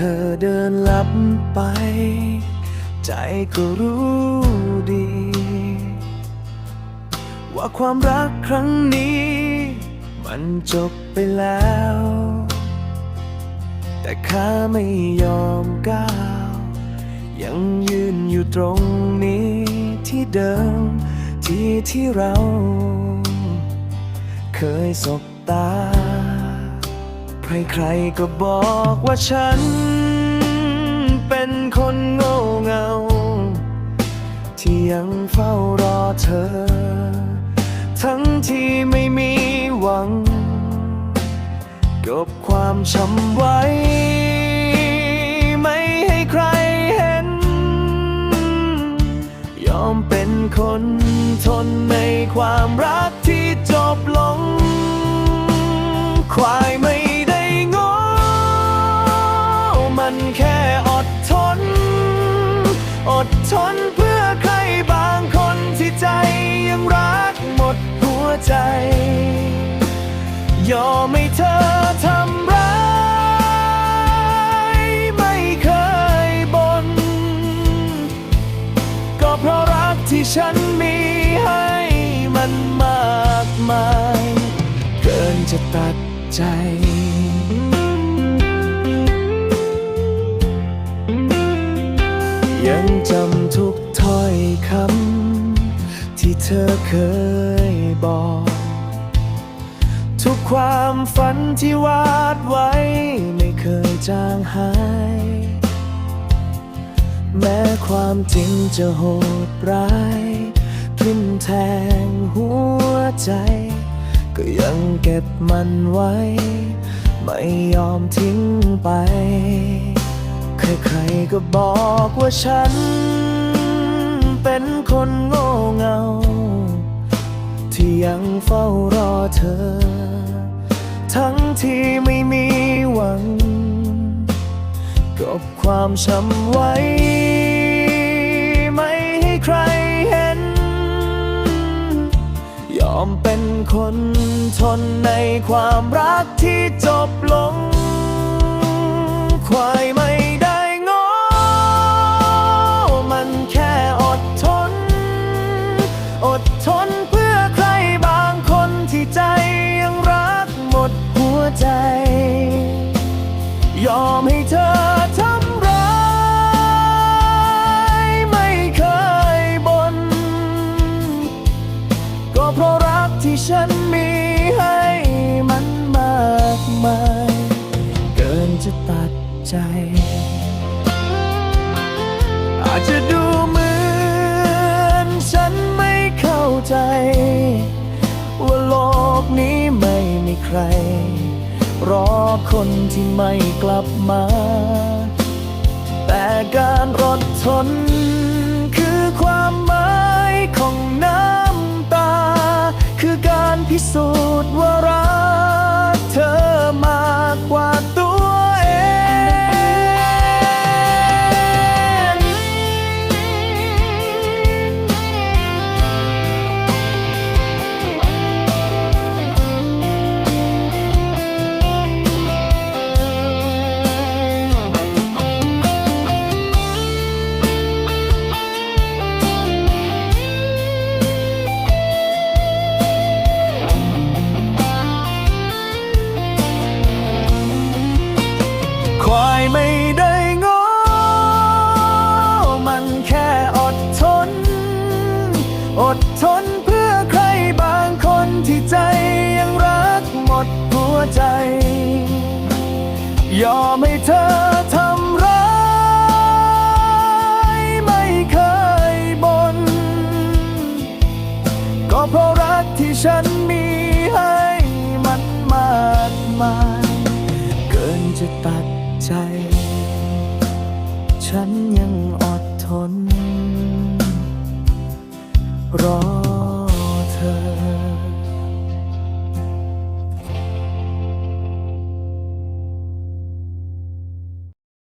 เธอเดินลับไป ใจก็รู้ดี ว่าความรักครั้งนี้ มันจบไปแล้ว แต่ข้าไม่ยอมก้าว ยังยืนอยู่ตรงนี้ที่เดิมที่ที่เรา เคยสบตา ใครๆก็บอกว่าฉัน เป็นคนโง่เงา ที่ยังเฝ้ารอเธอ ทั้งที่ไม่มีหวังกบความช้ำไว้ ไม่ให้ใครเห็น ยอมเป็นคนทนในความรักที่จบลงควาย มันแค่อดทน อดทนเพื่อใครบางคนที่ใจยังรักหมดหัวใจ ยอมให้เธอทำร้ายไม่เคยบนก็เพราะรักที่ฉันมีให้มันมากมาย เกินจะตัดใจ ยังจำทุกถ้อยคำที่เธอเคยบอก ทุกความฝันที่วาดไว้ ไม่เคยจางหาย แม้ความจริงจะโหดร้ายทิ่มแทงหัวใจ ก็ยังเก็บมันไว้ ไม่ยอมทิ้งไป ใครๆก็บอกว่าฉัน เป็นคนโง่เงา ที่ยังเฝ้ารอเธอ ทั้งที่ไม่มีหวัง กบความช้ำไว้ ไม่ให้ใครเห็น ยอมเป็นคนทนในความรักที่จบลง ควายไม่ เพราะรักที่ฉันมีให้มันมากมาย เกินจะตัดใจ อาจจะดูเหมือนฉันไม่เข้าใจ ว่าโลกนี้ไม่มีใคร รอคนที่ไม่กลับมา แต่การอดทนคือความหมาย การ ยอมให้เธอทำร้ายไม่เคยบนก็เพราะรักที่ฉันมีให้มันมากมายเกินจะตัดใจ ฉันยังอดทนรอ